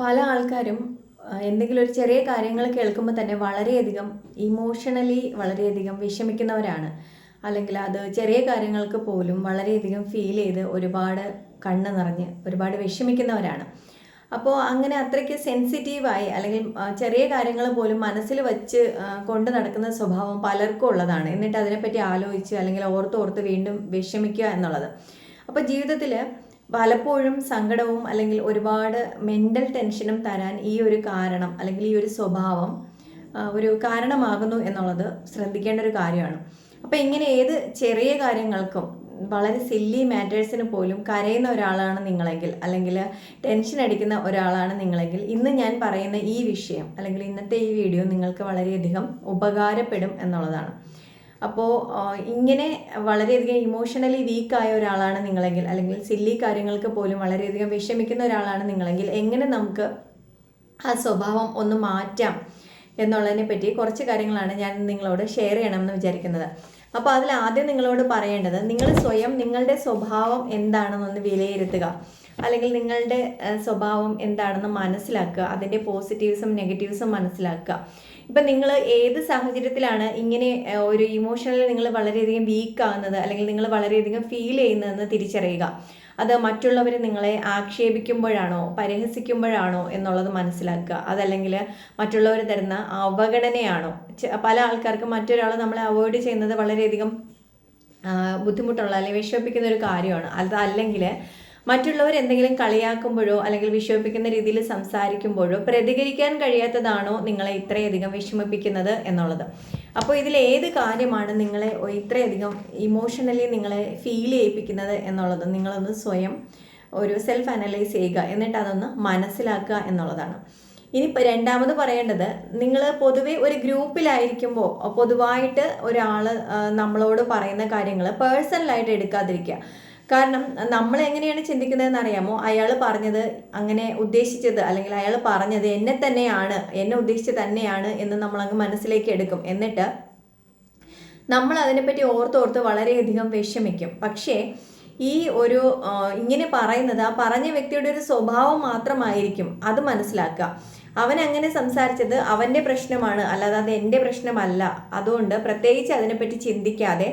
പല ആൾക്കാരും എന്തെങ്കിലും ഒരു ചെറിയ കാര്യങ്ങൾ കേൾക്കുമ്പോൾ തന്നെ വളരെയധികം ഇമോഷണലി വളരെയധികം വിഷമിക്കുന്നവരാണ്. അല്ലെങ്കിൽ അത് ചെറിയ കാര്യങ്ങൾക്ക് പോലും വളരെയധികം ഫീൽ ചെയ്ത് ഒരുപാട് കണ്ണ് നിറഞ്ഞ് ഒരുപാട് വിഷമിക്കുന്നവരാണ്. അപ്പോൾ അങ്ങനെ അത്രയ്ക്ക് സെൻസിറ്റീവായി അല്ലെങ്കിൽ ചെറിയ കാര്യങ്ങൾ പോലും മനസ്സിൽ വച്ച് കൊണ്ട് നടക്കുന്ന സ്വഭാവം പലർക്കും ഉള്ളതാണ്. എന്നിട്ട് അതിനെപ്പറ്റി ആലോചിച്ച് അല്ലെങ്കിൽ ഓർത്ത് ഓർത്ത് വീണ്ടും വിഷമിക്കുക എന്നുള്ളത്. അപ്പോൾ ജീവിതത്തിൽ പലപ്പോഴും സങ്കടവും അല്ലെങ്കിൽ ഒരുപാട് മെന്റൽ ടെൻഷനും തരാൻ ഈ ഒരു കാരണം അല്ലെങ്കിൽ ഈ ഒരു സ്വഭാവം ഒരു കാരണമാകുന്നു എന്നുള്ളത് ശ്രദ്ധിക്കേണ്ട ഒരു കാര്യമാണ്. അപ്പോൾ ഇങ്ങനെ ഏത് ചെറിയ കാര്യങ്ങൾക്കും വളരെ സില്ലി മാറ്റേഴ്സിന് പോലും കരയുന്ന ഒരാളാണ് നിങ്ങളെങ്കിൽ അല്ലെങ്കിൽ ടെൻഷൻ അടിക്കുന്ന ഒരാളാണ് നിങ്ങളെങ്കിൽ ഇന്ന് ഞാൻ പറയുന്ന ഈ വിഷയം അല്ലെങ്കിൽ ഇന്നത്തെ ഈ വീഡിയോ നിങ്ങൾക്ക് വളരെയധികം ഉപകാരപ്പെടും എന്നുള്ളതാണ്. അപ്പോൾ ഇങ്ങനെ വളരെയധികം ഇമോഷണലി വീക്കായ ഒരാളാണ് നിങ്ങളെങ്കിൽ അല്ലെങ്കിൽ സില്ലി കാര്യങ്ങൾക്ക് പോലും വളരെയധികം വിഷമിക്കുന്ന ഒരാളാണ് നിങ്ങളെങ്കിൽ എങ്ങനെ നമുക്ക് ആ സ്വഭാവം ഒന്ന് മാറ്റാം എന്നുള്ളതിനെ പറ്റി കുറച്ച് കാര്യങ്ങളാണ് ഞാൻ നിങ്ങളോട് ഷെയർ ചെയ്യണമെന്ന് വിചാരിക്കുന്നത്. അപ്പോൾ അതിൽ ആദ്യം നിങ്ങളോട് പറയേണ്ടത് നിങ്ങൾ സ്വയം നിങ്ങളുടെ സ്വഭാവം എന്താണെന്നൊന്ന് വിലയിരുത്തുക. അല്ലെങ്കിൽ നിങ്ങളുടെ സ്വഭാവം എന്താണെന്ന് മനസ്സിലാക്കുക. അതിന്റെ പോസിറ്റീവ്സും നെഗറ്റീവ്സും മനസ്സിലാക്കുക. ഇപ്പം നിങ്ങൾ ഏത് സാഹചര്യത്തിലാണ് ഇങ്ങനെ ഒരു ഇമോഷണലി നിങ്ങൾ വളരെയധികം വീക്ക് ആകുന്നത് അല്ലെങ്കിൽ നിങ്ങൾ വളരെയധികം ഫീൽ ചെയ്യുന്നതെന്ന് തിരിച്ചറിയുക? അത് മറ്റുള്ളവർ നിങ്ങളെ ആക്ഷേപിക്കുമ്പോഴാണോ പരിഹസിക്കുമ്പോഴാണോ എന്നുള്ളത് മനസ്സിലാക്കുക. അതല്ലെങ്കിൽ മറ്റുള്ളവർ തരുന്ന അവഗണനയാണോ? പല ആൾക്കാർക്കും മറ്റൊരാൾ നമ്മളെ അവോയ്ഡ് ചെയ്യുന്നത് വളരെയധികം ബുദ്ധിമുട്ടുള്ള അല്ലെങ്കിൽ വിഷമിപ്പിക്കുന്ന ഒരു കാര്യമാണ്. അതല്ലെങ്കിൽ മറ്റുള്ളവർ എന്തെങ്കിലും കളിയാക്കുമ്പോഴോ അല്ലെങ്കിൽ വിഷമിപ്പിക്കുന്ന രീതിയിൽ സംസാരിക്കുമ്പോഴോ പ്രതികരിക്കാൻ കഴിയാത്തതാണോ നിങ്ങളെ ഇത്രയധികം വിഷമിപ്പിക്കുന്നത് എന്നുള്ളത്. അപ്പോൾ ഇതിൽ ഏത് കാര്യമാണ് നിങ്ങളെ ഇത്രയധികം ഇമോഷണലി നിങ്ങളെ ഫീൽ ചെയ്യിപ്പിക്കുന്നത് എന്നുള്ളത് നിങ്ങളൊന്ന് സ്വയം ഒരു സെൽഫ് അനലൈസ് ചെയ്യുക. എന്നിട്ട് അതൊന്ന് മനസ്സിലാക്കുക എന്നുള്ളതാണ്. ഇനി രണ്ടാമത് പറയേണ്ടത് നിങ്ങൾ പൊതുവെ ഒരു ഗ്രൂപ്പിലായിരിക്കുമ്പോൾ പൊതുവായിട്ട് ഒരാൾ നമ്മളോട് പറയുന്ന കാര്യങ്ങൾ പേഴ്സണലായിട്ട് എടുക്കാതിരിക്കുക. കാരണം നമ്മൾ എങ്ങനെയാണ് ചിന്തിക്കുന്നതെന്ന് അറിയാമോ? അയാൾ പറഞ്ഞത് അങ്ങനെ ഉദ്ദേശിച്ചത് അല്ലെങ്കിൽ അയാൾ പറഞ്ഞത് എന്നെ തന്നെയാണ് എന്നെ ഉദ്ദേശിച്ച് തന്നെയാണ് എന്ന് നമ്മൾ അങ്ങ് മനസ്സിലേക്ക് എടുക്കും. എന്നിട്ട് നമ്മൾ അതിനെപ്പറ്റി ഓർത്തോർത്ത് വളരെയധികം വിഷമിക്കും. പക്ഷേ ഈ ഒരു ഇങ്ങനെ പറയുന്നത് ആ പറഞ്ഞ വ്യക്തിയുടെ ഒരു സ്വഭാവം മാത്രമായിരിക്കും അത് മനസ്സിലാക്കുക. അവൻ അങ്ങനെ സംസാരിച്ചത് അവന്റെ പ്രശ്നമാണ് അല്ലാതെ അത് എന്റെ പ്രശ്നമല്ല. അതുകൊണ്ട് പ്രത്യേകിച്ച് അതിനെപ്പറ്റി ചിന്തിക്കാതെ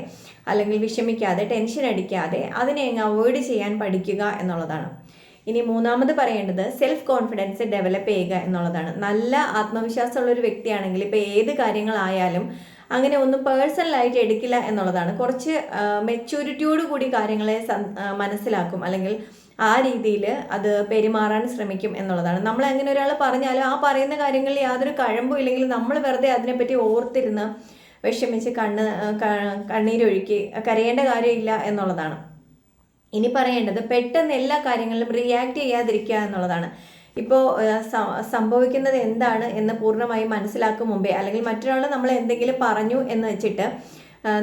അല്ലെങ്കിൽ വിഷമിക്കാതെ ടെൻഷൻ അടിക്കാതെ അതിനെ അങ്ങ് അവോയ്ഡ് ചെയ്യാൻ പഠിക്കുക എന്നുള്ളതാണ്. ഇനി മൂന്നാമത് പറയേണ്ടത് സെൽഫ് കോൺഫിഡൻസ് ഡെവലപ്പ് ചെയ്യുക എന്നുള്ളതാണ്. നല്ല ആത്മവിശ്വാസമുള്ള ഒരു വ്യക്തിയാണെങ്കിൽ ഇപ്പോൾ ഏത് കാര്യങ്ങളായാലും അങ്ങനെ ഒന്നും പേഴ്സണലായിട്ട് എടുക്കില്ല എന്നുള്ളതാണ്. കുറച്ച് മെച്യൂരിറ്റിയോട് കൂടി കാര്യങ്ങളെ മനസ്സിലാക്കും. അല്ലെങ്കിൽ ആ രീതിയിൽ അത് പെരുമാറാൻ ശ്രമിക്കും എന്നുള്ളതാണ്. നമ്മൾ അങ്ങനെ ഒരാൾ പറഞ്ഞാലും ആ പറയുന്ന കാര്യങ്ങളിൽ യാതൊരു കഴമ്പും ഇല്ലെങ്കിൽ നമ്മൾ വെറുതെ അതിനെപ്പറ്റി ഓർത്തിരുന്ന് വിഷമിച്ച് കണ്ണ് കണ്ണീരൊഴുക്കി കരയേണ്ട കാര്യമില്ല എന്നുള്ളതാണ്. ഇനി പറയേണ്ടത് പെട്ടെന്ന് എല്ലാ കാര്യങ്ങളിലും റിയാക്ട് ചെയ്യാതിരിക്കുക എന്നുള്ളതാണ്. ഇപ്പോൾ സംഭവിക്കുന്നത് എന്താണ് എന്ന് പൂർണമായി മനസ്സിലാക്കും മുമ്പേ അല്ലെങ്കിൽ മറ്റൊരാൾ നമ്മൾ എന്തെങ്കിലും പറഞ്ഞു എന്ന് വെച്ചിട്ട്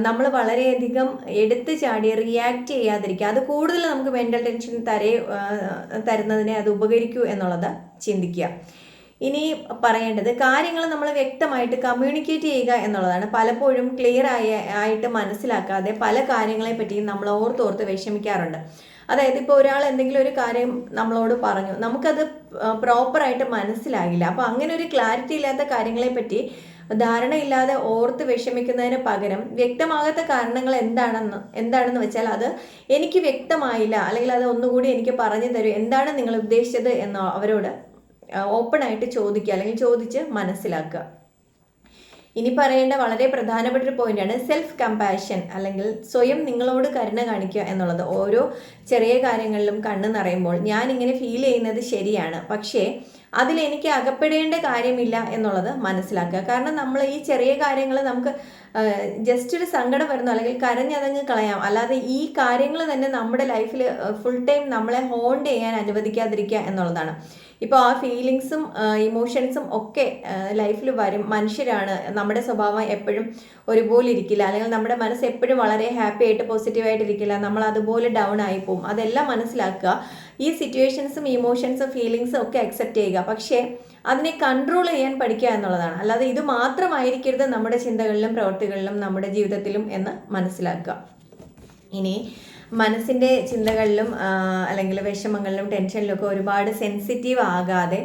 നമ്മൾ വളരെയധികം എടുത്തു ചാടി റിയാക്ട് ചെയ്യാതിരിക്കുക. അത് കൂടുതൽ നമുക്ക് മെന്റൽ ടെൻഷൻ തരേ തരുന്നതിനെ അത് ഉപകരിക്കൂ എന്നുള്ളത് ചിന്തിക്കുക. ഇനി പറയേണ്ടത് കാര്യങ്ങൾ നമ്മൾ വ്യക്തമായിട്ട് കമ്മ്യൂണിക്കേറ്റ് ചെയ്യുക എന്നുള്ളതാണ്. പലപ്പോഴും ക്ലിയർ ആയ ആയിട്ട് മനസ്സിലാക്കാതെ പല കാര്യങ്ങളെ പറ്റിയും നമ്മൾ ഓർത്തോർത്ത് വിഷമിക്കാറുണ്ട്. അതായത് ഇപ്പോൾ ഒരാൾ എന്തെങ്കിലും ഒരു കാര്യം നമ്മളോട് പറഞ്ഞു നമുക്കത് പ്രോപ്പറായിട്ട് മനസ്സിലാകില്ല അപ്പോൾ അങ്ങനെ ഒരു ക്ലാരിറ്റി ഇല്ലാത്ത കാര്യങ്ങളെ പറ്റി ധാരണയില്ലാതെ ഓർത്ത് വിഷമിക്കുന്നതിന് പകരം വ്യക്തമാകാത്ത കാരണങ്ങൾ എന്താണെന്ന് എന്താണെന്ന് വെച്ചാൽ അത് എനിക്ക് വ്യക്തമായില്ല അല്ലെങ്കിൽ അത് ഒന്നുകൂടി എനിക്ക് പറഞ്ഞു തരൂ എന്താണ് നിങ്ങൾ ഉദ്ദേശിച്ചത് എന്ന് അവരോട് ഓപ്പൺ ആയിട്ട് ചോദിക്കുക അല്ലെങ്കിൽ ചോദിച്ച് മനസ്സിലാക്കുക. ഇനി പറയേണ്ട വളരെ പ്രധാനപ്പെട്ട ഒരു പോയിന്റാണ് സെൽഫ് കമ്പാഷൻ അല്ലെങ്കിൽ സ്വയം നിങ്ങളോട് കരുണ കാണിക്കുക എന്നുള്ളത്. ഓരോ ചെറിയ കാര്യങ്ങളിലും കണ്ണ് നിറയുമ്പോൾ ഞാൻ ഇങ്ങനെ ഫീൽ ചെയ്യുന്നത് ശരിയാണ്. പക്ഷേ അതിൽ എനിക്ക് അകപ്പെടേണ്ട കാര്യമില്ല എന്നുള്ളത് മനസ്സിലാക്കുക. കാരണം നമ്മൾ ഈ ചെറിയ കാര്യങ്ങൾ നമുക്ക് ജസ്റ്റ് ഒരു സങ്കടം വരുന്നു അല്ലെങ്കിൽ കരഞ്ഞതങ്ങ് കളയാം. അല്ലാതെ ഈ കാര്യങ്ങൾ തന്നെ നമ്മുടെ ലൈഫിൽ ഫുൾ ടൈം നമ്മളെ ഹോണ്ട് ചെയ്യാൻ അനുവദിക്കാതിരിക്കുക എന്നുള്ളതാണ്. ഇപ്പോൾ ആ ഫീലിങ്സും ഇമോഷൻസും ഒക്കെ ലൈഫിൽ വരും. മനുഷ്യരാണ്. നമ്മുടെ സ്വഭാവം എപ്പോഴും ഒരുപോലെ ഇരിക്കില്ല. അല്ലെങ്കിൽ നമ്മുടെ മനസ്സ് എപ്പോഴും വളരെ ഹാപ്പി ആയിട്ട് പോസിറ്റീവായിട്ട് ഇരിക്കില്ല. നമ്മൾ അതുപോലെ ഡൗൺ ആയി പോകും. അതെല്ലാം മനസ്സിലാക്കുക. ഈ സിറ്റുവേഷൻസും ഇമോഷൻസും ഫീലിങ്സും ഒക്കെ അക്സെപ്റ്റ് ചെയ്യുക. പക്ഷേ അതിനെ കൺട്രോൾ ചെയ്യാൻ പഠിക്കുക എന്നുള്ളതാണ്. അല്ലാതെ ഇത് മാത്രമായിരിക്കരുത് നമ്മുടെ ചിന്തകളിലും പ്രവൃത്തികളിലും നമ്മുടെ ജീവിതത്തിലും എന്ന് മനസ്സിലാക്കുക. ഇനി മനസ്സിന്റെ ചിന്തകളിലും അല്ലെങ്കിൽ വിഷമങ്ങളിലും ടെൻഷനിലും ഒക്കെ ഒരുപാട് സെൻസിറ്റീവ് ആകാതെ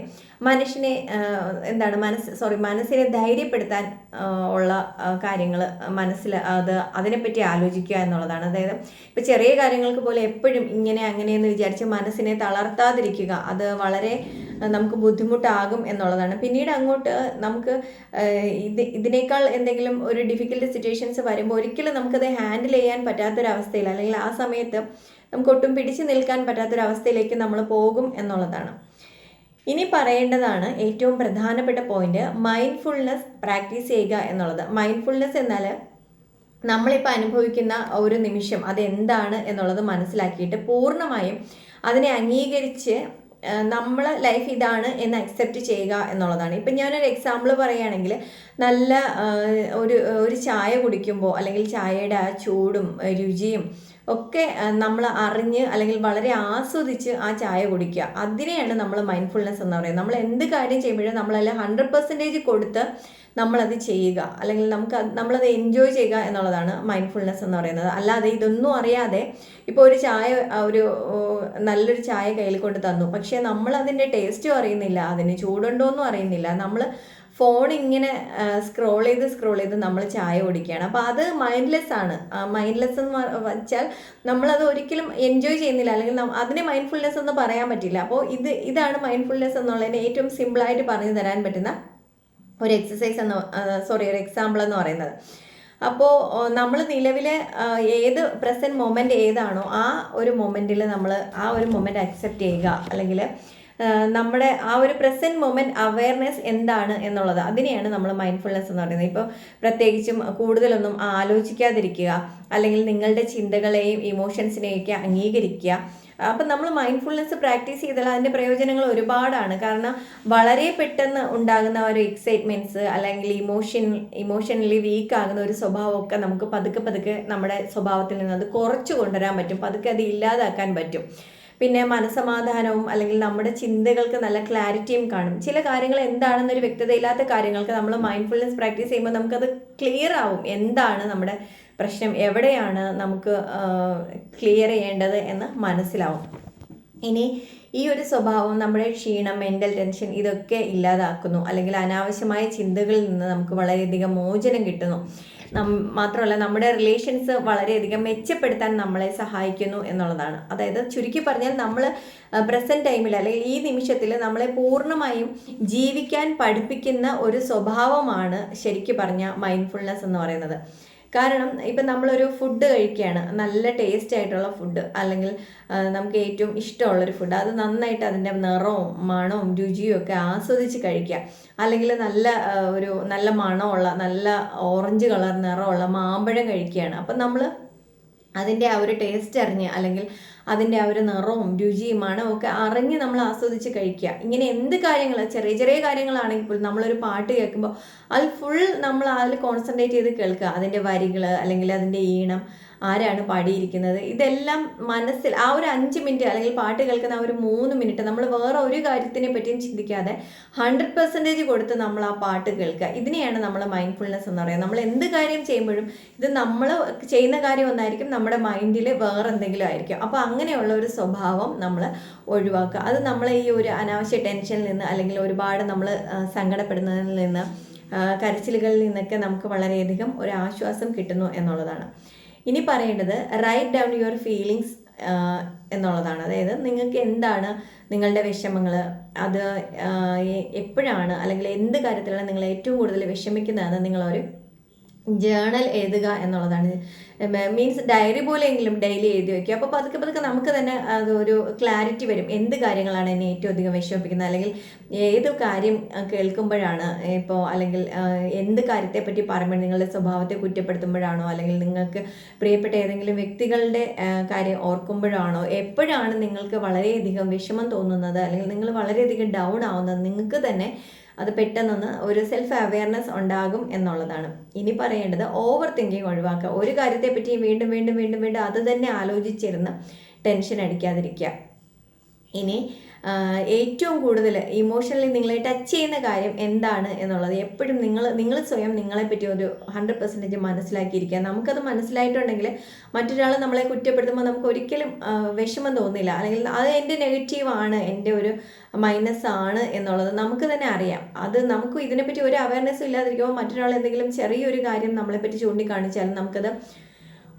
മനുഷ്യനെ എന്താണ് മനസ്സ് സോറി മനസ്സിനെ ധൈര്യപ്പെടുത്താൻ ഉള്ള കാര്യങ്ങൾ മനസ്സിൽ അത് അതിനെപ്പറ്റി ആലോചിക്കുക എന്നുള്ളതാണ്. അതായത് ഇപ്പോൾ ചെറിയ കാര്യങ്ങൾക്ക് പോലെ എപ്പോഴും ഇങ്ങനെ അങ്ങനെയെന്ന് വിചാരിച്ച് മനസ്സിനെ തളർത്താതിരിക്കുക അത് വളരെ നമുക്ക് ബുദ്ധിമുട്ടാകും എന്നുള്ളതാണ്. പിന്നീട് അങ്ങോട്ട് നമുക്ക് ഇത് ഇതിനേക്കാൾ എന്തെങ്കിലും ഒരു ഡിഫിക്കൽട്ട് സിറ്റുവേഷൻസ് വരുമ്പോൾ ഒരിക്കലും നമുക്കത് ഹാൻഡിൽ ചെയ്യാൻ പറ്റാത്തൊരവസ്ഥയിൽ അല്ലെങ്കിൽ ആ സമയത്ത് നമുക്ക് ഒട്ടും പിടിച്ചു നിൽക്കാൻ പറ്റാത്തൊരവസ്ഥയിലേക്ക് നമ്മൾ പോകും എന്നുള്ളതാണ്. ഇനി പറയേണ്ടതാണ് ഏറ്റവും പ്രധാനപ്പെട്ട പോയിന്റ് മൈൻഡ്ഫുൾനെസ് പ്രാക്ടീസ് ചെയ്യുക എന്നുള്ളത്. മൈൻഡ്ഫുൾനെസ് എന്നാൽ നമ്മളിപ്പോൾ അനുഭവിക്കുന്ന ഒരു നിമിഷം അതെന്താണ് എന്നുള്ളത് മനസ്സിലാക്കിയിട്ട് പൂർണമായും അതിനെ അംഗീകരിച്ച് നമ്മൾ ലൈഫ് ഇതാണ് എന്ന് അക്സെപ്റ്റ് ചെയ്യുക എന്നുള്ളതാണ്. ഇപ്പം ഞാനൊരു എക്സാമ്പിൾ പറയുകയാണെങ്കിൽ നല്ല ഒരു ഒരു ചായ കുടിക്കുമ്പോൾ അല്ലെങ്കിൽ ചായയുടെ ആ ചൂടും രുചിയും ഒക്കെ നമ്മൾ അറിഞ്ഞ് അല്ലെങ്കിൽ വളരെ ആസ്വദിച്ച് ആ ചായ കുടിക്കുക. അതിനെയാണ് നമ്മൾ മൈൻഡ്ഫുൾനെസ് എന്ന് പറയുന്നത്. നമ്മൾ എന്ത് കാര്യം ചെയ്യുമ്പോഴും നമ്മളെല്ലാം ഹൺഡ്രഡ് പെർസെന്റേജ് കൊടുത്ത് നമ്മളത് ചെയ്യുക. അല്ലെങ്കിൽ നമുക്ക് നമ്മളത് എൻജോയ് ചെയ്യുക എന്നുള്ളതാണ് മൈൻഡ്ഫുൾനെസ് എന്ന് പറയുന്നത്. അല്ലാതെ ഇതൊന്നും അറിയാതെ ഇപ്പോൾ ഒരു ചായ ഒരു നല്ലൊരു ചായ കയ്യിൽ കൊണ്ട് തന്നു. പക്ഷേ നമ്മൾ അതിന്റെ ടേസ്റ്റും അറിയുന്നില്ല. അതിന് ചൂടുണ്ടോയെന്നും അറിയുന്നില്ല. നമ്മൾ ഫോൺ ഇങ്ങനെ സ്ക്രോൾ ചെയ്ത് സ്ക്രോൾ ചെയ്ത് നമ്മൾ ചായ കുടിക്കുകയാണ്. അപ്പോൾ അത് മൈൻഡ്ലെസ് ആണ്. മൈൻഡ്ലെസ് എന്ന് വെച്ചാൽ നമ്മളത് ഒരിക്കലും എൻജോയ് ചെയ്യുന്നില്ല. അല്ലെങ്കിൽ അതിനെ മൈൻഡ്ഫുൾനെസ് എന്ന് പറയാൻ പറ്റില്ല. അപ്പോൾ ഇത് ഇതാണ് മൈൻഡ്ഫുൾനെസ് എന്നുള്ളതിന് ഏറ്റവും സിമ്പിളായിട്ട് പറഞ്ഞു തരാൻ പറ്റുന്ന ഒരു എക്സസൈസ് എന്ന് സോറി ഒരു എക്സാമ്പിൾ എന്ന് പറയുന്നത്. അപ്പോൾ നമ്മൾ നിലവിലെ ഏത് പ്രസന്റ് മൊമെന്റ് ഏതാണോ ആ ഒരു മൊമെന്റിൽ നമ്മൾ ആ ഒരു മൊമെന്റ് അക്സെപ്റ്റ് ചെയ്യുക. അല്ലെങ്കിൽ നമ്മുടെ ആ ഒരു പ്രസന്റ് മൊമെന്റ് അവയർനെസ് എന്താണ് എന്നുള്ളത്. അതിനെയാണ് നമ്മൾ മൈൻഡ്ഫുൾനെസ് എന്ന് പറയുന്നത്. ഇപ്പോൾ പ്രത്യേകിച്ചും കൂടുതലൊന്നും ആലോചിക്കാതിരിക്കുക അല്ലെങ്കിൽ നിങ്ങളുടെ ചിന്തകളെയും ഇമോഷൻസിനെയൊക്കെ അംഗീകരിക്കുക. അപ്പം നമ്മൾ മൈൻഡ്ഫുൾനെസ് പ്രാക്ടീസ് ചെയ്താൽ അതിന്റെ പ്രയോജനങ്ങൾ ഒരുപാടാണ്. കാരണം വളരെ പെട്ടെന്ന് ഉണ്ടാകുന്ന ഒരു എക്സൈറ്റ്മെന്റ്സ് അല്ലെങ്കിൽ ഇമോഷൻ ഇമോഷനലി വീക്ക് ആകുന്ന ഒരു സ്വഭാവമൊക്കെ നമുക്ക് പതുക്കെ പതുക്കെ നമ്മുടെ സ്വഭാവത്തിൽ നിന്ന് അത് കുറച്ച് കൊണ്ടുവരാൻ പറ്റും. പതുക്കെ അത് ഇല്ലാതാക്കാൻ പറ്റും. പിന്നെ മനസമാധാനവും അല്ലെങ്കിൽ നമ്മുടെ ചിന്തകൾക്ക് നല്ല ക്ലാരിറ്റിയും കാണും. ചില കാര്യങ്ങൾ എന്താണെന്നൊരു വ്യക്തതയില്ലാത്ത കാര്യങ്ങൾക്ക് നമ്മൾ മൈൻഡ്ഫുൾനെസ് പ്രാക്ടീസ് ചെയ്യുമ്പോൾ നമുക്കത് ക്ലിയർ ആവും. എന്താണ് നമ്മുടെ പ്രശ്നം? എവിടെയാണ് നമുക്ക് ക്ലിയർ ചെയ്യേണ്ടത് എന്ന് മനസ്സിലാവും. ഇനി ഈ ഒരു സ്വഭാവം നമ്മുടെ ക്ഷീണം മെന്റൽ ടെൻഷൻ ഇതൊക്കെ ഇല്ലാതാക്കുന്നു. അല്ലെങ്കിൽ അനാവശ്യമായ ചിന്തകളിൽ നിന്ന് നമുക്ക് വളരെയധികം മോചനം കിട്ടുന്നു. മാത്രമല്ല നമ്മുടെ റിലേഷൻസ് വളരെയധികം മെച്ചപ്പെടുത്താൻ നമ്മളെ സഹായിക്കുന്നു എന്നുള്ളതാണ്. അതായത് ചുരുക്കി പറഞ്ഞാൽ നമ്മൾ പ്രസന്റ് ടൈമിൽ അല്ലെങ്കിൽ ഈ നിമിഷത്തിൽ നമ്മളെ പൂർണമായും ജീവിക്കാൻ പഠിപ്പിക്കുന്ന ഒരു സ്വഭാവമാണ് ശരിക്കും പറഞ്ഞ മൈൻഡ്ഫുൾനെസ് എന്ന് പറയുന്നത്. കാരണം ഇപ്പം നമ്മളൊരു ഫുഡ് കഴിക്കുകയാണ്. നല്ല ടേസ്റ്റ് ആയിട്ടുള്ള ഫുഡ് അല്ലെങ്കിൽ നമുക്ക് ഏറ്റവും ഇഷ്ടമുള്ളൊരു ഫുഡ് അത് നന്നായിട്ട് അതിന്റെ നിറവും മണവും രുചിയും ഒക്കെ ആസ്വദിച്ച് കഴിക്കുക. അല്ലെങ്കിൽ നല്ല ഒരു നല്ല മണമുള്ള നല്ല ഓറഞ്ച് കളർ നിറമുള്ള മാമ്പഴം കഴിക്കുകയാണ്. അപ്പം നമ്മൾ അതിന്റെ ആ ഒരു ടേസ്റ്റ് അറിഞ്ഞ് അല്ലെങ്കിൽ അതിന്റെ ആ ഒരു നിറവും രുചിയും മണവും ഒക്കെ അറിഞ്ഞ് നമ്മൾ ആസ്വദിച്ച് കഴിക്കുക. ഇങ്ങനെ എന്ത് കാര്യങ്ങൾ ചെറിയ ചെറിയ കാര്യങ്ങളാണെങ്കിൽ പോലും നമ്മളൊരു പാട്ട് കേൾക്കുമ്പോൾ അത് ഫുൾ നമ്മൾ അതിൽ കോൺസെൻട്രേറ്റ് ചെയ്ത് കേൾക്കുക. അതിന്റെ വരികൾ അല്ലെങ്കിൽ അതിന്റെ ഈണം ആരാണ് പാടിയിരിക്കുന്നത്? ഇതെല്ലാം മനസ്സിൽ ആ ഒരു അഞ്ച് മിനിറ്റ് അല്ലെങ്കിൽ പാട്ട് കേൾക്കുന്ന ആ ഒരു മൂന്ന് മിനിറ്റ് നമ്മൾ വേറെ ഒരു കാര്യത്തിനെ പറ്റിയും ചിന്തിക്കാതെ ഹൺഡ്രഡ് പെർസെന്റേജ് കൊടുത്ത് നമ്മൾ ആ പാട്ട് കേൾക്കുക. ഇതിനെയാണ് നമ്മൾ മൈൻഡ്ഫുൾനെസ് എന്ന് പറയുന്നത്. നമ്മൾ എന്ത് കാര്യം ചെയ്യുമ്പോഴും ഇത് നമ്മൾ ചെയ്യുന്ന കാര്യം ഒന്നായിരിക്കും നമ്മുടെ മൈൻഡിൽ വേറെ എന്തെങ്കിലും ആയിരിക്കും. അപ്പോൾ അങ്ങനെയുള്ള ഒരു സ്വഭാവം നമ്മൾ ഒഴിവാക്കുക. അത് നമ്മളെ ഈ ഒരു അനാവശ്യ ടെൻഷനിൽ നിന്ന് അല്ലെങ്കിൽ ഒരുപാട് നമ്മൾ സങ്കടപ്പെടുന്നതിൽ നിന്ന് കരച്ചിലുകളിൽ നിന്നൊക്കെ നമുക്ക് വളരെയധികം ഒരു ആശ്വാസം കിട്ടുന്നു എന്നുള്ളതാണ്. ഇനി പറയേണ്ടത് റൈറ്റ് ഡൗൺ യുവർ ഫീലിങ്സ് എന്നുള്ളതാണ്. അതായത് നിങ്ങൾക്ക് എന്താണ് നിങ്ങളുടെ വിഷമങ്ങൾ അത് എപ്പോഴാണ് അല്ലെങ്കിൽ എന്ത് കാര്യത്തിലാണ് നിങ്ങൾ ഏറ്റവും കൂടുതൽ വിഷമിക്കുന്നതെന്ന് നിങ്ങളൊരു ജേണൽ എഴുതുക എന്നുള്ളതാണ്. മീൻസ് ഡയറി പോലെയെങ്കിലും ഡെയിലി എഴുതി വയ്ക്കുക അപ്പോൾ പതുക്കെ പതുക്കെ നമുക്ക് തന്നെ അതൊരു ക്ലാരിറ്റി വരും. എന്ത് കാര്യങ്ങളാണ് എന്നെ ഏറ്റവും അധികം വിഷമിപ്പിക്കുന്നത്? അല്ലെങ്കിൽ ഏത് കാര്യം കേൾക്കുമ്പോഴാണ് ഇപ്പോൾ അല്ലെങ്കിൽ എന്ത് കാര്യത്തെപ്പറ്റി പറയുമ്പോൾ നിങ്ങളുടെ സ്വഭാവത്തെ കുറ്റപ്പെടുത്തുമ്പോഴാണോ? അല്ലെങ്കിൽ നിങ്ങൾക്ക് പ്രിയപ്പെട്ട ഏതെങ്കിലും വ്യക്തികളുടെ കാര്യം ഓർക്കുമ്പോഴാണോ? എപ്പോഴാണ് നിങ്ങൾക്ക് വളരെയധികം വിഷമം തോന്നുന്നത്? അല്ലെങ്കിൽ നിങ്ങൾ വളരെയധികം ഡൗൺ ആവുന്നത്? നിങ്ങൾക്ക് തന്നെ അത് പെട്ടെന്നൊന്ന് ഒരു സെൽഫ് അവയർനെസ് ഉണ്ടാകും എന്നുള്ളതാണ്. ഇനി പറയേണ്ടത് ഓവർ തിങ്കിങ് ഒഴിവാക്കുക. ഒരു കാര്യത്തെപ്പറ്റി വീണ്ടും വീണ്ടും വീണ്ടും വീണ്ടും അത് തന്നെ ആലോചിച്ചിരുന്ന് ടെൻഷൻ അടിക്കാതിരിക്കുക. ഇനി ഏറ്റവും കൂടുതൽ ഇമോഷണലി നിങ്ങളെ ടച്ച് ചെയ്യുന്ന കാര്യം എന്താണ് എന്നുള്ളത് എപ്പോഴും നിങ്ങൾ നിങ്ങൾ സ്വയം നിങ്ങളെപ്പറ്റി ഒരു ഹൺഡ്രഡ് പെർസെന്റേജ് മനസ്സിലാക്കിയിരിക്കുക. നമുക്കത് മനസ്സിലായിട്ടുണ്ടെങ്കിൽ മറ്റൊരാൾ നമ്മളെ കുറ്റപ്പെടുത്തുമ്പോൾ നമുക്ക് ഒരിക്കലും വിഷമം തോന്നില്ല. അല്ലെങ്കിൽ അത് എന്റെ നെഗറ്റീവാണ് എന്റെ ഒരു മൈനസ് ആണ് എന്നുള്ളത് നമുക്ക് തന്നെ അറിയാം. അത് നമുക്ക് ഇതിനെപ്പറ്റി ഒരു അവയർനെസ്സും ഇല്ലാതിരിക്കുമ്പോൾ മറ്റൊരാൾ എന്തെങ്കിലും ചെറിയൊരു കാര്യം നമ്മളെപ്പറ്റി ചൂണ്ടിക്കാണിച്ചാലും നമുക്കത്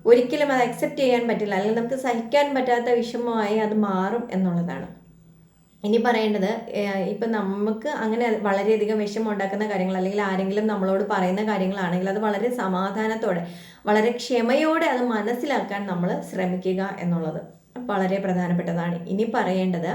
ഒരിക്കലും അത് അക്സെപ്റ്റ് ചെയ്യാൻ പറ്റില്ല. അല്ലെങ്കിൽ നമുക്ക് സഹിക്കാൻ പറ്റാത്ത വിഷമമായി അത് മാറും എന്നുള്ളതാണ്. ഇനി പറയേണ്ടത് ഇപ്പം നമുക്ക് അങ്ങനെ വളരെയധികം വിഷമം ഉണ്ടാക്കുന്ന കാര്യങ്ങൾ അല്ലെങ്കിൽ ആരെങ്കിലും നമ്മളോട് പറയുന്ന കാര്യങ്ങളാണെങ്കിൽ അത് വളരെ സമാധാനത്തോടെ വളരെ ക്ഷമയോടെ അത് മനസ്സിലാക്കാൻ നമ്മൾ ശ്രമിക്കുക എന്നുള്ളത് വളരെ പ്രധാനപ്പെട്ടതാണ്. ഇനി പറയേണ്ടത്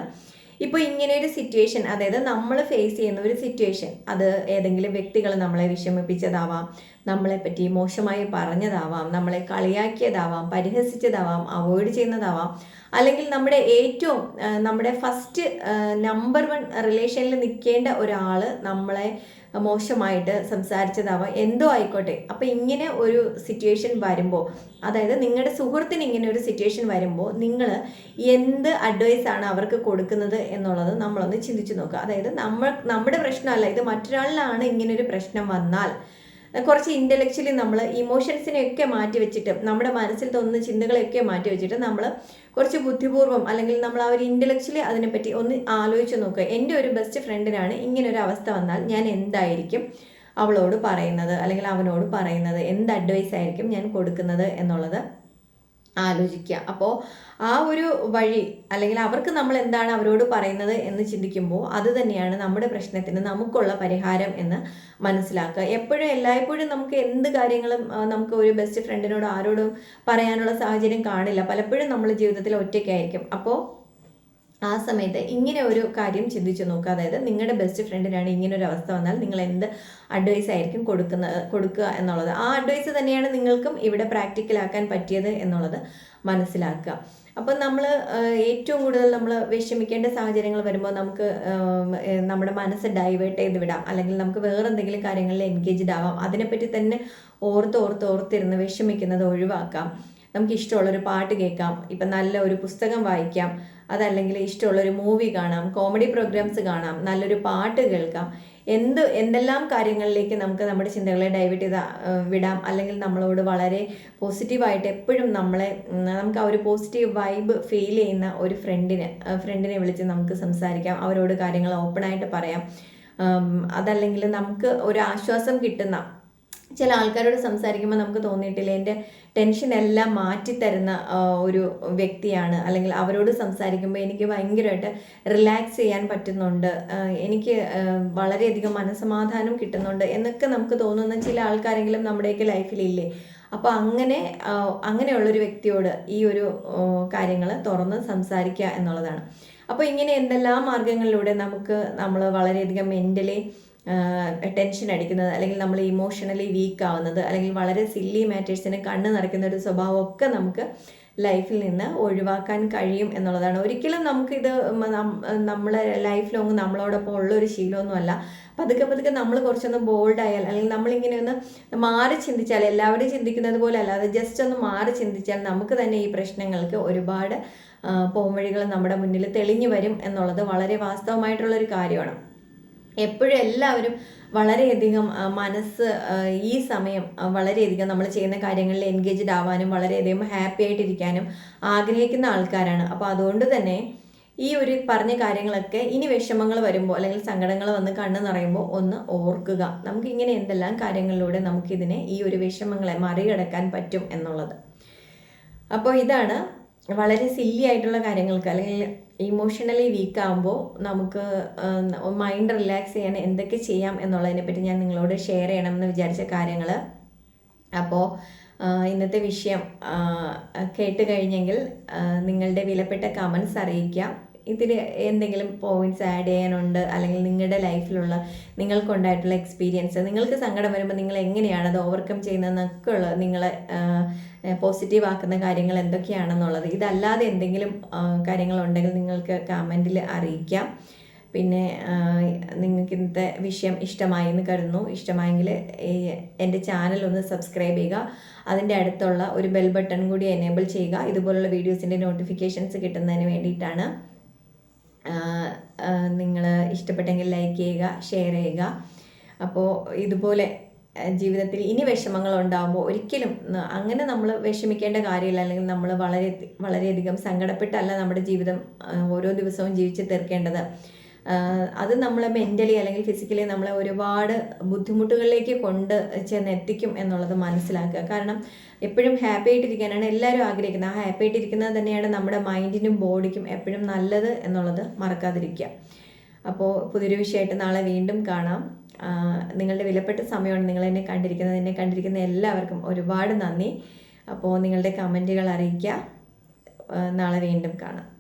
ഇപ്പോൾ ഇങ്ങനെ ഒരു സിറ്റുവേഷൻ അതായത് നമ്മൾ ഫേസ് ചെയ്യുന്ന ഒരു സിറ്റുവേഷൻ അത് ഏതെങ്കിലും വ്യക്തികൾ നമ്മളെ വിഷമിപ്പിച്ചതാവാം നമ്മളെ പറ്റി മോശമായി പറഞ്ഞതാവാം നമ്മളെ കളിയാക്കിയതാവാം പരിഹസിച്ചതാവാം അവോയ്ഡ് ചെയ്യുന്നതാവാം അല്ലെങ്കിൽ നമ്മുടെ ഏറ്റവും നമ്മുടെ ഫസ്റ്റ് നമ്പർ വൺ റിലേഷനിൽ നിൽക്കേണ്ട ഒരാൾ നമ്മളെ മോശമായിട്ട് സംസാരിച്ചതാവാം. എന്തോ ആയിക്കോട്ടെ. അപ്പോൾ ഇങ്ങനെ ഒരു സിറ്റുവേഷൻ വരുമ്പോൾ അതായത് നിങ്ങളുടെ സുഹൃത്തിന് ഇങ്ങനെ ഒരു സിറ്റുവേഷൻ വരുമ്പോൾ നിങ്ങൾ എന്ത് അഡ്വൈസ് ആണ് അവർക്ക് കൊടുക്കുന്നത് എന്നുള്ളത് നമ്മളൊന്ന് ചിന്തിച്ചു നോക്കുക. അതായത് നമ്മൾ നമ്മുടെ പ്രശ്നമല്ല ഇത് മറ്റൊരാളിലാണ് ഒരു പ്രശ്നം വന്നാൽ കുറച്ച് ഇന്റലക്ച്വലി നമ്മൾ ഇമോഷൻസിനെയൊക്കെ മാറ്റി വെച്ചിട്ട് നമ്മുടെ മനസ്സിൽ തോന്നുന്ന ചിന്തകളെയൊക്കെ മാറ്റി വെച്ചിട്ട് നമ്മൾ കുറച്ച് ബുദ്ധിപൂർവം അല്ലെങ്കിൽ നമ്മൾ ആ ഒരു ഇന്റലക്ച്വലി അതിനെപ്പറ്റി ഒന്ന് ആലോചിച്ച് നോക്കുക. എന്റെ ഒരു ബെസ്റ്റ് ഫ്രണ്ടിനാണ് ഇങ്ങനെ ഒരു അവസ്ഥ വന്നാൽ ഞാൻ എന്തായിരിക്കും അവളോട് പറയുന്നത് അല്ലെങ്കിൽ അവനോട് പറയുന്നത്? എന്ത് അഡ്വൈസ് ആയിരിക്കും ഞാൻ കൊടുക്കുന്നത് എന്നുള്ളത് ആലോചിക്കുക. അപ്പോൾ ആ ഒരു വഴി അല്ലെങ്കിൽ അവർക്ക് നമ്മൾ എന്താണ് അവരോട് പറയുന്നത് എന്ന് ചിന്തിക്കുമ്പോൾ അത് തന്നെയാണ് നമ്മുടെ പ്രശ്നത്തിന് നമുക്കുള്ള പരിഹാരം എന്ന് മനസ്സിലാക്കുക. എപ്പോഴും എല്ലായ്പ്പോഴും നമുക്ക് എന്ത് കാര്യങ്ങളും നമുക്ക് ഒരു ബെസ്റ്റ് ഫ്രണ്ടിനോട് ആരോടും പറയാനുള്ള സാഹചര്യം കാണില്ല. പലപ്പോഴും നമ്മൾ ജീവിതത്തിൽ ഒറ്റയ്ക്കായിരിക്കും. അപ്പോൾ ആ സമയത്ത് ഇങ്ങനെ ഒരു കാര്യം ചിന്തിച്ചു നോക്കുക. അതായത് നിങ്ങളുടെ ബെസ്റ്റ് ഫ്രണ്ടിനാണ് ഇങ്ങനെ ഒരു അവസ്ഥ വന്നാൽ നിങ്ങൾ എന്ത് അഡ്വൈസ് ആയിരിക്കും കൊടുക്കുന്ന കൊടുക്കുക എന്നുള്ളത്. ആ അഡ്വൈസ് തന്നെയാണ് നിങ്ങൾക്കും ഇവിടെ പ്രാക്ടിക്കലാക്കാൻ പറ്റിയത് എന്നുള്ളത് മനസ്സിലാക്കുക. അപ്പം നമ്മൾ ഏറ്റവും കൂടുതൽ നമ്മൾ വിഷമിക്കേണ്ട സാഹചര്യങ്ങൾ വരുമ്പോൾ നമുക്ക് നമ്മുടെ മനസ്സ് ഡൈവേർട്ട് ചെയ്ത് വിടാം. അല്ലെങ്കിൽ നമുക്ക് വേറെ എന്തെങ്കിലും കാര്യങ്ങളിൽ എൻഗേജ്ഡ് ആവാം. അതിനെപ്പറ്റി തന്നെ ഓർത്ത് ഓർത്ത് ഓർത്തിരുന്ന് വിഷമിക്കുന്നത് ഒഴിവാക്കാം. നമുക്ക് ഇഷ്ടമുള്ളൊരു പാട്ട് കേൾക്കാം. ഇപ്പം നല്ല ഒരു പുസ്തകം വായിക്കാം. അതല്ലെങ്കിൽ ഇഷ്ടമുള്ളൊരു മൂവി കാണാം കോമഡി പ്രോഗ്രാംസ് കാണാം നല്ലൊരു പാട്ട് കേൾക്കാം. എന്ത് എന്തെല്ലാം കാര്യങ്ങളിലേക്ക് നമുക്ക് നമ്മുടെ ചിന്തകളെ ഡൈവേർട്ട് ചെയ്ത് വിടാം അല്ലെങ്കിൽ നമ്മളോട് വളരെ പോസിറ്റീവായിട്ട് എപ്പോഴും നമ്മളെ നമുക്ക് ആ ഒരു പോസിറ്റീവ് വൈബ് ഫീൽ ചെയ്യുന്ന ഒരു ഫ്രണ്ടിനെ ഫ്രണ്ടിനെ വിളിച്ച് നമുക്ക് സംസാരിക്കാം അവരോട് കാര്യങ്ങൾ ഓപ്പണായിട്ട് പറയാം. അതല്ലെങ്കിൽ നമുക്ക് ഒരു ആശ്വാസം കിട്ടുന്ന ചില ആൾക്കാരോട് സംസാരിക്കുമ്പോൾ നമുക്ക് തോന്നിയിട്ടില്ല എന്റെ ടെൻഷൻ എല്ലാം മാറ്റിത്തരുന്ന ഒരു വ്യക്തിയാണ്. അല്ലെങ്കിൽ അവരോട് സംസാരിക്കുമ്പോൾ എനിക്ക് ഭയങ്കരമായിട്ട് റിലാക്സ് ചെയ്യാൻ പറ്റുന്നുണ്ട്. എനിക്ക് വളരെയധികം മനസ്സമാധാനം കിട്ടുന്നുണ്ട് എന്നൊക്കെ നമുക്ക് തോന്നുന്ന ചില ആൾക്കാരെങ്കിലും നമ്മുടെയൊക്കെ ലൈഫിലില്ലേ അപ്പോൾ അങ്ങനെ അങ്ങനെയുള്ളൊരു വ്യക്തിയോട് ഈ ഒരു കാര്യങ്ങൾ തുറന്ന് സംസാരിക്കുക എന്നുള്ളതാണ്. അപ്പോൾ ഇങ്ങനെ എന്തെല്ലാം മാർഗങ്ങളിലൂടെ നമുക്ക് നമ്മൾ വളരെയധികം മെന്റലി ടെൻഷൻ അടിക്കുന്നത് അല്ലെങ്കിൽ നമ്മൾ ഇമോഷണലി വീക്ക് ആവുന്നത് അല്ലെങ്കിൽ വളരെ സില്ലി മാറ്റേഴ്സിന് കണ്ണ് നിറയ്ക്കുന്ന ഒരു സ്വഭാവമൊക്കെ നമുക്ക് ലൈഫിൽ നിന്ന് ഒഴിവാക്കാൻ കഴിയും എന്നുള്ളതാണ്. ഒരിക്കലും നമുക്കിത് നമ്മളെ ലൈഫ് ലോങ് നമ്മളോടൊപ്പം ഉള്ളൊരു ശീലമൊന്നുമല്ല. പതുക്കെ പതുക്കെ നമ്മൾ കുറച്ചൊന്ന് ബോൾഡ് ആയാൽ അല്ലെങ്കിൽ നമ്മളിങ്ങനെ ഒന്ന് മാറി ചിന്തിച്ചാൽ എല്ലാവരും ചിന്തിക്കുന്നത് പോലെ അല്ലാതെ ജസ്റ്റ് ഒന്ന് മാറി ചിന്തിച്ചാൽ നമുക്ക് തന്നെ ഈ പ്രശ്നങ്ങൾക്ക് ഒരുപാട് പോംവഴികൾ നമ്മുടെ മുന്നിൽ തെളിഞ്ഞു വരും എന്നുള്ളത് വളരെ വാസ്തവമായിട്ടുള്ളൊരു കാര്യമാണ്. എപ്പോഴും എല്ലാവരും വളരെയധികം മനസ്സ് ഈ സമയം വളരെയധികം നമ്മൾ ചെയ്യുന്ന കാര്യങ്ങളിൽ എൻഗേജ്ഡ് ആവാനും വളരെയധികം ഹാപ്പി ആയിട്ടിരിക്കാനും ആഗ്രഹിക്കുന്ന ആൾക്കാരാണ്. അപ്പോൾ അതുകൊണ്ട് തന്നെ ഈ ഒരു പറഞ്ഞ കാര്യങ്ങളൊക്കെ ഇനി വിഷമങ്ങൾ വരുമ്പോൾ അല്ലെങ്കിൽ സങ്കടങ്ങൾ വന്ന് കണ്ണു നിറയുമ്പോൾ ഒന്ന് ഓർക്കുക. നമുക്ക് ഇങ്ങനെ എന്തെല്ലാം കാര്യങ്ങളിലൂടെ നമുക്കിതിനെ ഈ ഒരു വിഷമങ്ങളെ മറികടക്കാൻ പറ്റും എന്നുള്ളത്. അപ്പോൾ ഇതാണ് വളരെ സില്ലി ആയിട്ടുള്ള കാര്യങ്ങൾക്ക് അല്ലെങ്കിൽ ഇമോഷണലി വീക്ക് ആകുമ്പോൾ നമുക്ക് മൈൻഡ് റിലാക്സ് ചെയ്യാൻ എന്തൊക്കെ ചെയ്യാം എന്നുള്ളതിനെ പറ്റി ഞാൻ നിങ്ങളോട് ഷെയർ ചെയ്യണം എന്ന് വിചാരിച്ച കാര്യങ്ങൾ അപ്പോൾ ഇന്നത്തെ വിഷയം കേട്ട് കഴിഞ്ഞെങ്കിൽ നിങ്ങളുടെ വിലപ്പെട്ട കമൻസ് അറിയിക്കാം ഇതിൽ എന്തെങ്കിലും പോയിന്റ്സ് ആഡ് ചെയ്യാനുണ്ട് അല്ലെങ്കിൽ നിങ്ങളുടെ ലൈഫിലുള്ള നിങ്ങൾക്കുണ്ടായിട്ടുള്ള എക്സ്പീരിയൻസ് നിങ്ങൾക്ക് സങ്കടം വരുമ്പോൾ നിങ്ങൾ എങ്ങനെയാണ് അത് ഓവർകം ചെയ്യുന്നതെന്നൊക്കെ ഉള്ള നിങ്ങളെ പോസിറ്റീവ് ആക്കുന്ന കാര്യങ്ങൾ എന്തൊക്കെയാണെന്നുള്ളത്. ഇതല്ലാതെ എന്തെങ്കിലും കാര്യങ്ങളുണ്ടെങ്കിൽ നിങ്ങൾക്ക് കമന്റിൽ അറിയിക്കാം. പിന്നെ നിങ്ങൾക്ക് ഇന്നത്തെ വിഷയം ഇഷ്ടമായി എന്ന് കരുതുന്നു. ഇഷ്ടമായെങ്കിൽ എന്റെ ചാനൽ ഒന്ന് സബ്സ്ക്രൈബ് ചെയ്യുക. അതിന്റെ അടുത്തുള്ള ഒരു ബെൽ ബട്ടൺ കൂടി എനേബിൾ ചെയ്യുക. ഇതുപോലുള്ള വീഡിയോസിന്റെ നോട്ടിഫിക്കേഷൻസ് കിട്ടുന്നതിന് വേണ്ടിയിട്ടാണ്. നിങ്ങൾ ഇഷ്ടപ്പെട്ടെങ്കിൽ ലൈക്ക് ചെയ്യുക ഷെയർ ചെയ്യുക. അപ്പോൾ ഇതുപോലെ ജീവിതത്തിൽ ഇനി വിഷമങ്ങൾ ഉണ്ടാകുമ്പോൾ ഒരിക്കലും അങ്ങനെ നമ്മൾ വിഷമിക്കേണ്ട കാര്യമില്ല. അല്ലെങ്കിൽ നമ്മൾ വളരെ വളരെയധികം സങ്കടപ്പെട്ടല്ല നമ്മുടെ ജീവിതം ഓരോ ദിവസവും ജീവിച്ച് തീർക്കേണ്ടത്. അത് നമ്മളെ മെന്റലി അല്ലെങ്കിൽ ഫിസിക്കലി നമ്മളെ ഒരുപാട് ബുദ്ധിമുട്ടുകളിലേക്ക് കൊണ്ട് ചെന്ന് എത്തിക്കും എന്നുള്ളത് മനസ്സിലാക്കുക. കാരണം എപ്പോഴും ഹാപ്പി ആയിട്ടിരിക്കാനാണ് എല്ലാവരും ആഗ്രഹിക്കുന്നത്. ആ ഹാപ്പി ആയിട്ടിരിക്കുന്നത് തന്നെയാണ് നമ്മുടെ മൈൻഡിനും ബോഡിക്കും എപ്പോഴും നല്ലത് എന്നുള്ളത് മറക്കാതിരിക്കുക. അപ്പോൾ പുതിയൊരു വിഷയമായിട്ട് നാളെ വീണ്ടും കാണാം. നിങ്ങളുടെ വിലപ്പെട്ട സമയമാണ് നിങ്ങൾ എന്നെ കണ്ടിരിക്കുന്നത്. എന്നെ കണ്ടിരിക്കുന്ന എല്ലാവർക്കും ഒരുപാട് നന്ദി. അപ്പോൾ നിങ്ങളുടെ കമന്റുകൾ അറിയിക്കുക. നാളെ വീണ്ടും കാണാം.